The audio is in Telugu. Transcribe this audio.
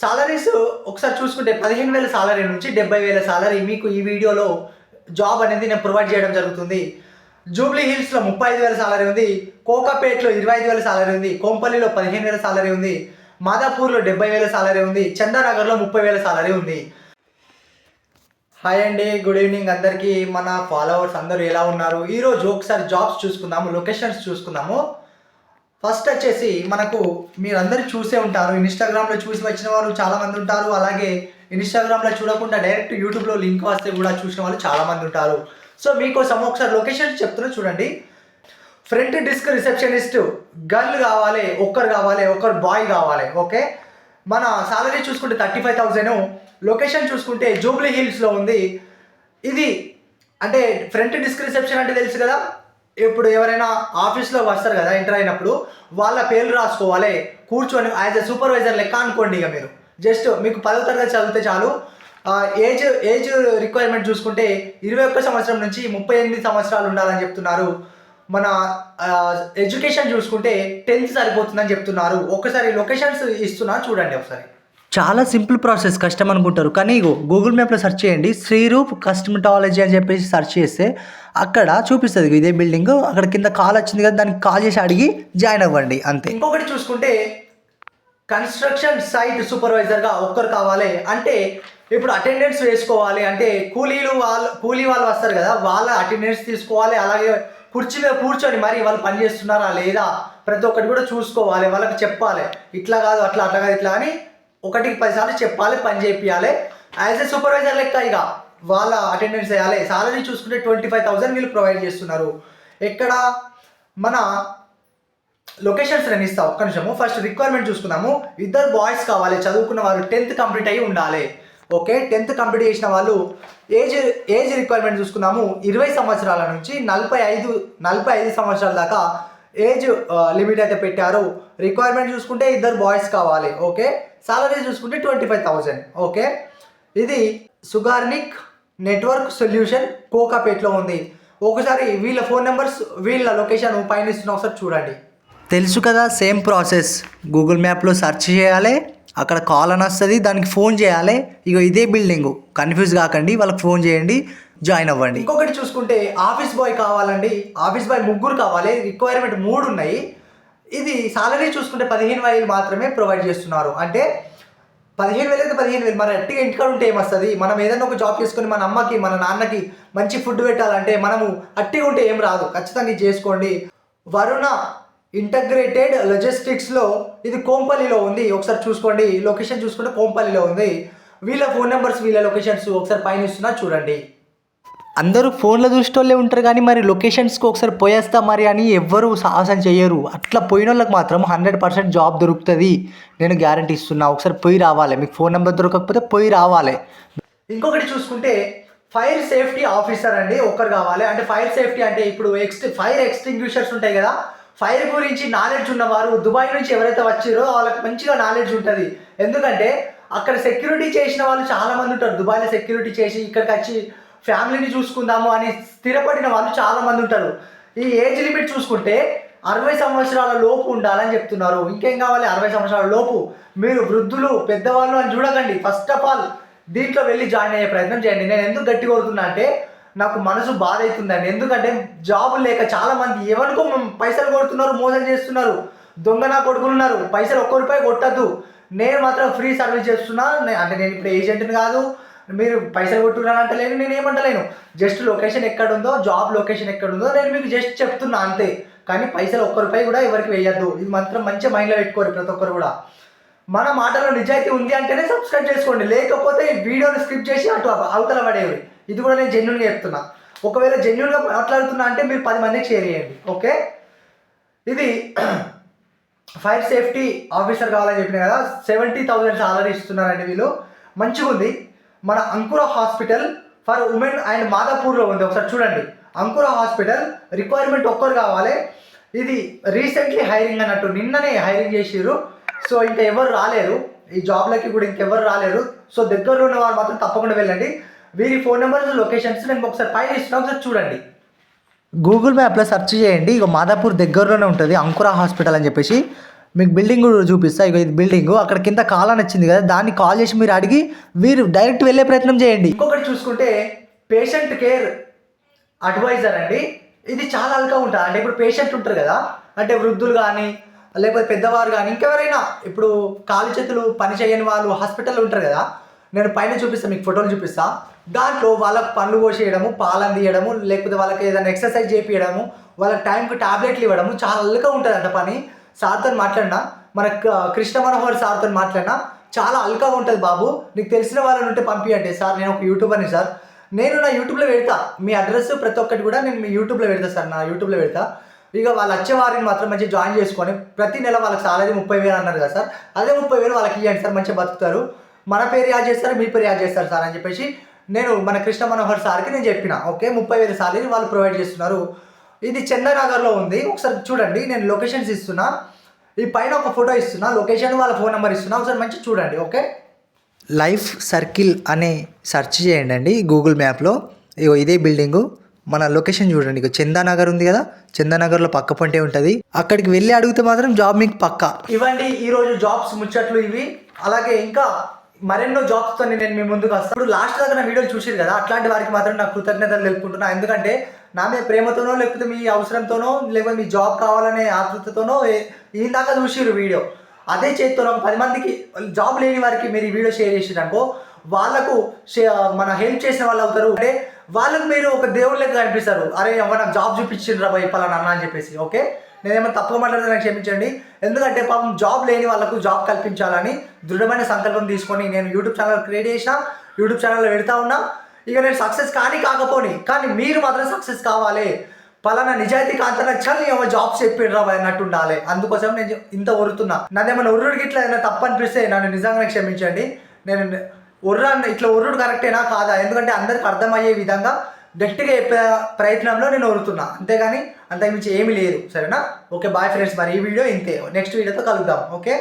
సాలరీస్ ఒకసారి చూసుకుంటే పదిహేను వేల సాలరీ నుంచి డెబ్బై వేల సాలరీ మీకు ఈ వీడియోలో జాబ్ అనేది నేను ప్రొవైడ్ చేయడం జరుగుతుంది. జూబ్లీ హిల్స్లో ముప్పై ఐదు వేల సాలరీ ఉంది. కోకాపేట్లో ఇరవై ఐదు వేల సాలరీ ఉంది. కోంపల్లిలో పదిహేను వేల సాలరీ ఉంది. మాదాపూర్లో డెబ్బై వేల సాలరీ ఉంది. చందానగర్లో ముప్పై వేల సాలరీ ఉంది. హాయ్ అండి గుడ్ ఈవినింగ్ అందరికీ. మన ఫాలోవర్స్ అందరూ ఎలా ఉన్నారు? ఈరోజు ఒకసారి జాబ్స్ చూసుకుందాము లొకేషన్స్ చూసుకుందాము. ఫస్ట్ వచ్చేసి మనకు మీరందరూ చూసే ఉంటారు. ఇన్స్టాగ్రామ్లో చూసి వచ్చిన వాళ్ళు చాలామంది ఉంటారు. అలాగే ఇన్స్టాగ్రామ్లో చూడకుండా డైరెక్ట్ యూట్యూబ్లో లింక్ వస్తే కూడా చూసిన వాళ్ళు చాలామంది ఉంటారు. సో మీకోసం ఒకసారి లొకేషన్ చెప్తున్నా చూడండి. ఫ్రంట్ డిస్క్ రిసెప్షనిస్ట్ గర్ల్ కావాలి ఒక్కరు కావాలి ఒక్కరు బాయ్ కావాలి ఓకే? మన సాలరీ చూసుకుంటే థర్టీ ఫైవ్ థౌజండ్. లొకేషన్ చూసుకుంటే జూబ్లీ హిల్స్లో ఉంది. ఇది అంటే ఫ్రంట్ డిస్క్ రిసెప్షన్ అంటే తెలుసు కదా? ఇప్పుడు ఎవరైనా ఆఫీస్లో వస్తారు కదా ఎంటర్ అయినప్పుడు వాళ్ళ పేర్లు రాసుకోవాలి. కూర్చొని యాజ్ ఎ సూపర్వైజర్ లెక్క అనుకోండి ఇక మీరు. జస్ట్ మీకు పదో తరగతి చదివితే చాలు. ఏజ్ ఏజ్ రిక్వైర్మెంట్ చూసుకుంటే ఇరవై ఒక్క సంవత్సరం నుంచి ముప్పై ఎనిమిది సంవత్సరాలు ఉండాలని చెప్తున్నారు. మన ఎడ్యుకేషన్ చూసుకుంటే టెన్త్ సరిపోతుందని చెప్తున్నారు. ఒకసారి లొకేషన్స్ ఇస్తున్నా చూడండి ఒకసారి. చాలా సింపుల్ ప్రాసెస్ కష్టం అనుకుంటారు. కానీ ఇగో గూగుల్ మ్యాప్లో సెర్చ్ చేయండి. శ్రీరూప్ కస్టమటాలజీ అని చెప్పేసి సెర్చ్ చేస్తే అక్కడ చూపిస్తుంది ఇదే బిల్డింగ్ అక్కడ కింద కాల్ వచ్చింది కదా దానికి కాల్ చేసి అడిగి జాయిన్ అవ్వండి. అంతే. ఇంకొకటి చూసుకుంటే కన్స్ట్రక్షన్ సైట్ సూపర్వైజర్గా ఒక్కరు కావాలి. అంటే ఇప్పుడు అటెండెన్స్ వేసుకోవాలి. అంటే కూలీలు వాళ్ళు కూలీ వాళ్ళు వస్తారు కదా వాళ్ళ అటెండెన్స్ తీసుకోవాలి. అలాగే కుర్చీ మీద కూర్చొని మరి వాళ్ళు పని చేస్తున్నారా లేదా ప్రతి ఒక్కటి కూడా చూసుకోవాలి. వాళ్ళకి చెప్పాలి. ఇట్లా కాదు అట్లా అట్లా కాదు ఇట్లా అని ఒకటికి పదిసార్లు చెప్పాలి పని చేపియాలి యాజ్ ఎ సూపర్వైజర్ లెక్క ఇక వాళ్ళ అటెండెన్స్ వేయాలి సాలరీ చూసుకుంటే ట్వంటీ ఫైవ్ థౌసండ్ వీళ్ళు ప్రొవైడ్ చేస్తున్నారు. ఎక్కడ మన లొకేషన్స్ నేను ఇస్తా ఒక్క నిమిషము. ఫస్ట్ రిక్వైర్మెంట్ చూసుకుందాము. ఇద్దరు బాయ్స్ కావాలి. చదువుకున్న వాళ్ళు టెన్త్ కంప్లీట్ అయ్యి ఉండాలి. ఓకే టెన్త్ కంప్లీట్ చేసిన వాళ్ళు ఏజ్ ఏజ్ రిక్వైర్మెంట్ చూసుకున్నాము ఇరవై సంవత్సరాల నుంచి నలభై ఐదు నలభై ఐదు సంవత్సరాల దాకా ఏజ్ లిమిట్ అయితే పెట్టారు. రిక్వైర్మెంట్ చూసుకుంటే ఇద్దరు బాయ్స్ కావాలి ఓకే సాలరీ చూసుకుంటే ట్వంటీ ఫైవ్ థౌజండ్ ఓకే ఇది సుగార్నిక్ నెట్వర్క్ సొల్యూషన్ కోకాపేట్లో ఉంది. ఒకసారి వీళ్ళ ఫోన్ నెంబర్స్ వీళ్ళ లొకేషన్ పైన ఇస్తున్న ఒకసారి చూడండి. తెలుసు కదా సేమ్ ప్రాసెస్ గూగుల్ మ్యాప్లో సెర్చ్ చేయాలి అక్కడ కాల్ అని వస్తుంది దానికి ఫోన్ చేయాలి. ఇక ఇదే బిల్డింగ్ కన్ఫ్యూజ్ కాకండి వాళ్ళకి ఫోన్ చేయండి. జాయిన్ అవ్వండి. ఇంకొకటి చూసుకుంటే ఆఫీస్ బాయ్ కావాలండి. ఆఫీస్ బాయ్ ముగ్గురు కావాలి. రిక్వైర్మెంట్ మూడు ఉన్నాయి ఇది సాలరీ చూసుకుంటే పదిహేను వేలు మాత్రమే ప్రొవైడ్ చేస్తున్నారు. అంటే పదిహేను వేలు అయితే పదిహేను వేలు. మన ఎట్టిగా ఇంటికాడ ఉంటే ఏమొస్తుంది? మనం ఏదైనా ఒక జాబ్ చేసుకుని మన అమ్మకి మన నాన్నకి మంచి ఫుడ్ పెట్టాలంటే మనము అట్టిగా ఉంటే ఏం రాదు. ఖచ్చితంగా చేసుకోండి. వరుణ ఇంటగ్రేటెడ్ లొజిస్టిక్స్లో ఇది కోంపల్లిలో ఉంది. ఒకసారి చూసుకోండి. లొకేషన్ చూసుకుంటే కోంపల్లిలో ఉంది. వీళ్ళ ఫోన్ నెంబర్స్ వీళ్ళ లొకేషన్స్ ఒకసారి పైన ఇస్తున్నా చూడండి. అందరూ ఫోన్లో చూసేటోళ్ళే ఉంటారు కానీ మరి లొకేషన్స్కి ఒకసారి పోయేస్తా మరి అని ఎవ్వరూ సాహసం చేయరు. అట్లా పోయిన వాళ్ళకి మాత్రం హండ్రెడ్ పర్సెంట్ జాబ్ దొరుకుతుంది. నేను గ్యారంటీ ఇస్తున్నా. ఒకసారి పోయి రావాలి. మీకు ఫోన్ నెంబర్ దొరకకపోతే పోయి రావాలి. ఇంకొకటి చూసుకుంటే ఫైర్ సేఫ్టీ ఆఫీసర్ అండి ఒకరు కావాలి. అంటే ఫైర్ సేఫ్టీ అంటే ఇప్పుడు ఎక్స్ ఫైర్ ఎక్స్టింగ్విషర్స్ ఉంటాయి కదా ఫైర్ గురించి నాలెడ్జ్ ఉన్నవారు దుబాయ్ నుంచి ఎవరైతే వచ్చారో వాళ్ళకి మంచిగా నాలెడ్జ్ ఉంటుంది. ఎందుకంటే అక్కడ సెక్యూరిటీ చేసిన వాళ్ళు చాలా మంది ఉంటారు. దుబాయ్లో సెక్యూరిటీ చేసి ఇక్కడికి వచ్చి ఫ్యామిలీని చూసుకుందాము అని స్థిరపడిన వాళ్ళు చాలామంది ఉంటారు. ఈ ఏజ్ లిమిట్ చూసుకుంటే అరవై సంవత్సరాల లోపు ఉండాలని చెప్తున్నారు. ఇంకేం కావాలి? అరవై సంవత్సరాల లోపు. మీరు వృద్ధులు పెద్దవాళ్ళు అని చూడకండి. ఫస్ట్ ఆఫ్ ఆల్ దీంట్లో వెళ్ళి జాయిన్ అయ్యే ప్రయత్నం చేయండి. నేను ఎందుకు గట్టి కోరుతున్నా అంటే నాకు మనసు బాధ అవుతుందండి. ఎందుకంటే జాబులు లేక చాలా మంది ఎవరికో పైసలు కొడుతున్నారు మోసం చేస్తున్నారు. దొంగ నా ఉన్నారు. పైసలు ఒక్క రూపాయి కొట్టద్దు. నేను మాత్రం ఫ్రీ సర్వీస్ చేస్తున్నా. అంటే నేను ఇప్పుడు ఏజెంట్ని కాదు. మీరు పైసలు కొట్టున్నాను అంటలేను నేను ఏమంటలేను. జస్ట్ లొకేషన్ ఎక్కడ ఉందో జాబ్ లొకేషన్ ఎక్కడ ఉందో నేను మీకు జస్ట్ చెప్తున్నా అంతే. కానీ పైసలు ఒక్క రూపాయి కూడా ఎవరికి వేయద్దు. ఇది మాత్రం మంచి మైండ్లో పెట్టుకోరు ప్రతి ఒక్కరు కూడా. మన మాటలో నిజాయితీ ఉంది అంటేనే సబ్స్క్రైబ్ చేసుకోండి. లేకపోతే ఈ వీడియోని స్కిప్ చేసి అటు అవతల పడేవి ఇది కూడా నేను జెన్యున్గా చెప్తున్నా. ఒకవేళ జెన్యున్గా మాట్లాడుతున్నా అంటే మీరు పది మందికి షేర్ చేయండి. ఓకే? ఇది ఫైర్ సేఫ్టీ ఆఫీసర్ కావాలని చెప్పిన కదా సెవెంటీ థౌజండ్ సాలరీ ఇస్తున్నారండి వీళ్ళు. మంచిగా ఉంది మన Ankura hospital for women and మాదాపూర్లో ఉంది. ఒకసారి చూడండి. అంకుర హాస్పిటల్ రిక్వైర్మెంట్ ఒక్కరు కావాలి. ఇది రీసెంట్లీ హైరింగ్ అన్నట్టు. నిన్ననే హైరింగ్ చేసిర్రు. సో ఇంకా ఎవరు రాలేరు. ఈ జాబ్లకి కూడా ఇంకెవరు రాలేరు. సో దగ్గరలో ఉన్న వాళ్ళు మాత్రం తప్పకుండా వెళ్ళండి. వీరి ఫోన్ నెంబర్స్ లొకేషన్స్ నేను ఒకసారి పైన ఇస్తున్నా ఒకసారి చూడండి. గూగుల్ మ్యాప్లో సెర్చ్ చేయండి. ఇక మాదాపూర్ దగ్గరలోనే ఉంటుంది. అంకురా హాస్పిటల్ అని చెప్పేసి. మీకు బిల్డింగ్ కూడా చూపిస్తా. ఇక ఇది బిల్డింగ్ అక్కడ కింద కాలాన్ వచ్చింది కదా దాన్ని కాల్ చేసి మీరు అడిగి మీరు డైరెక్ట్ వెళ్ళే ప్రయత్నం చేయండి. ఇంకొకటి చూసుకుంటే పేషెంట్ కేర్ అడ్వైజర్ అండి. ఇది చాలా అల్గా ఉంటుంది అంటే ఇప్పుడు పేషెంట్ ఉంటారు కదా అంటే వృద్ధులు కానీ లేకపోతే పెద్దవారు కానీ ఇంకెవరైనా ఇప్పుడు కాలు చేతులు పని చేయని వాళ్ళు హాస్పిటల్ ఉంటారు కదా నేను పైన చూపిస్తాను మీకు ఫోటోలు చూపిస్తా. దాంట్లో వాళ్ళకి పండ్లు కోసేయడము పాలు తీయడము లేకపోతే వాళ్ళకి ఏదైనా ఎక్సర్సైజ్ చేపించడము వాళ్ళకి టైంకి టాబ్లెట్లు ఇవ్వడము చాలా అల్లుగా ఉంటుంది అంట పని. సార్తో మాట్లాడినా మన కృష్ణ మనోహర్ సార్తో మాట్లాడినా చాలా అల్కా ఉంటుంది బాబు. నీకు తెలిసిన వాళ్ళని ఉంటే పంపియండి సార్. నేను ఒక యూట్యూబర్ని సార్. నేను నా యూట్యూబ్లో పెడతా. మీ అడ్రస్ ప్రతి ఒక్కటి కూడా నేను మీ యూట్యూబ్లో పెడతా సార్. నా యూట్యూబ్లో పెడతా. ఇక వాళ్ళు వచ్చే వారిని మాత్రం మంచిగా జాయిన్ చేసుకొని ప్రతి నెల వాళ్ళకి సాలరీ ముప్పై వేలు అన్నారు కదా సార్. అదే ముప్పై వేలు వాళ్ళకి ఇవ్వండి సార్. మంచిగా బతుకుతారు. మన పేరు యాడ్ చేస్తారు మీ పేరు యాడ్ చేస్తారు సార్ అని చెప్పేసి నేను మన కృష్ణ మనోహర్ సార్కి నేను చెప్పిన. ఓకే ముప్పై వేల సాలరీ వాళ్ళు ప్రొవైడ్ చేస్తున్నారు. ఇది చందానగర్లో ఉంది. ఒకసారి చూడండి నేను లొకేషన్స్ ఇస్తున్నా. ఈ పైన ఒక ఫోటో ఇస్తున్నా. లొకేషన్ వాళ్ళ ఫోన్ నెంబర్ ఇస్తున్నా. ఒకసారి మంచి చూడండి ఓకే? లైఫ్ సర్కిల్ అనే సెర్చ్ చేయండి అండి గూగుల్ మ్యాప్లో. ఇగో ఇదే బిల్డింగు. మన లొకేషన్ చూడండి. ఇక చందానగర్ ఉంది కదా? చందానగర్లో పక్క పంటే ఉంటుంది. అక్కడికి వెళ్ళి అడిగితే మాత్రం జాబ్ మీకు పక్క. ఇవ్వండి ఈరోజు జాబ్స్ ముచ్చట్లు ఇవి. అలాగే ఇంకా మరెన్నో జాబ్స్తో నేను మీ ముందుకు వస్తాను ఇప్పుడు లాస్ట్ దాకా నా వీడియోలు చూసారు కదా అట్లాంటి వారికి మాత్రం నా కృతజ్ఞతలు తెలుపుకుంటున్నా. ఎందుకంటే నా మీ ప్రేమతోనో లేకపోతే మీ అవసరంతోనో లేకపోతే మీ జాబ్ కావాలనే ఆతృతతోనో ఇందాక ఈ దాకా చూసిరు వీడియో అదే చేతితో పది మందికి జాబ్ లేని వారికి మీరు ఈ వీడియో షేర్ చేసిరు అనుకో వాళ్ళకు మన హెల్ప్ చేసిన వాళ్ళు అవుతారు. అంటే వాళ్ళకు మీరు ఒక దేవుళ్ళకి కనిపిస్తారు. అరే ఎవరు నాకు జాబ్ చూపించిండ్రా బాయ్ పలానా అన్న అని చెప్పేసి ఓకే? నేనేమో తప్పుగా మాట్లాడితే నాకు క్షమించండి. ఎందుకంటే పాపం జాబ్ లేని వాళ్ళకు జాబ్ కల్పించాలని దృఢమైన సంకల్పం తీసుకొని నేను యూట్యూబ్ ఛానల్ క్రియేట్ చేసిన యూట్యూబ్ ఛానల్లో పెడతా ఉన్నా. ఇక నేను సక్సెస్ కానీ కాకపోని కానీ మీరు మాత్రం సక్సెస్ కావాలి. పలానా నిజాయితీ కాంతన చల్ ఏమో జాబ్స్ చెప్పిండ్రా అన్నట్టు ఉండాలి. అందుకోసం నేను ఇంత ఒరుతున్నా నాదేమన్నా ఉర్రుడికి ఇట్లా ఏదైనా తప్పు అనిపిస్తే నన్ను నిజంగానే క్షమించండి. నేను ఒర్ర ఇట్లా ఉర్రుడు కరెక్టేనా కాదా? ఎందుకంటే అందరికి అర్థమయ్యే విధంగా గట్టిగా చెప్పే ప్రయత్నంలో నేను ఒరుతున్నా అంతేగాని అంతకుమించి ఏమీ లేదు. సరేనా? Okay bye friends. మరి ఈ వీడియో ఇంతే. నెక్స్ట్ వీడియోతో కలుద్దాం. ఓకే?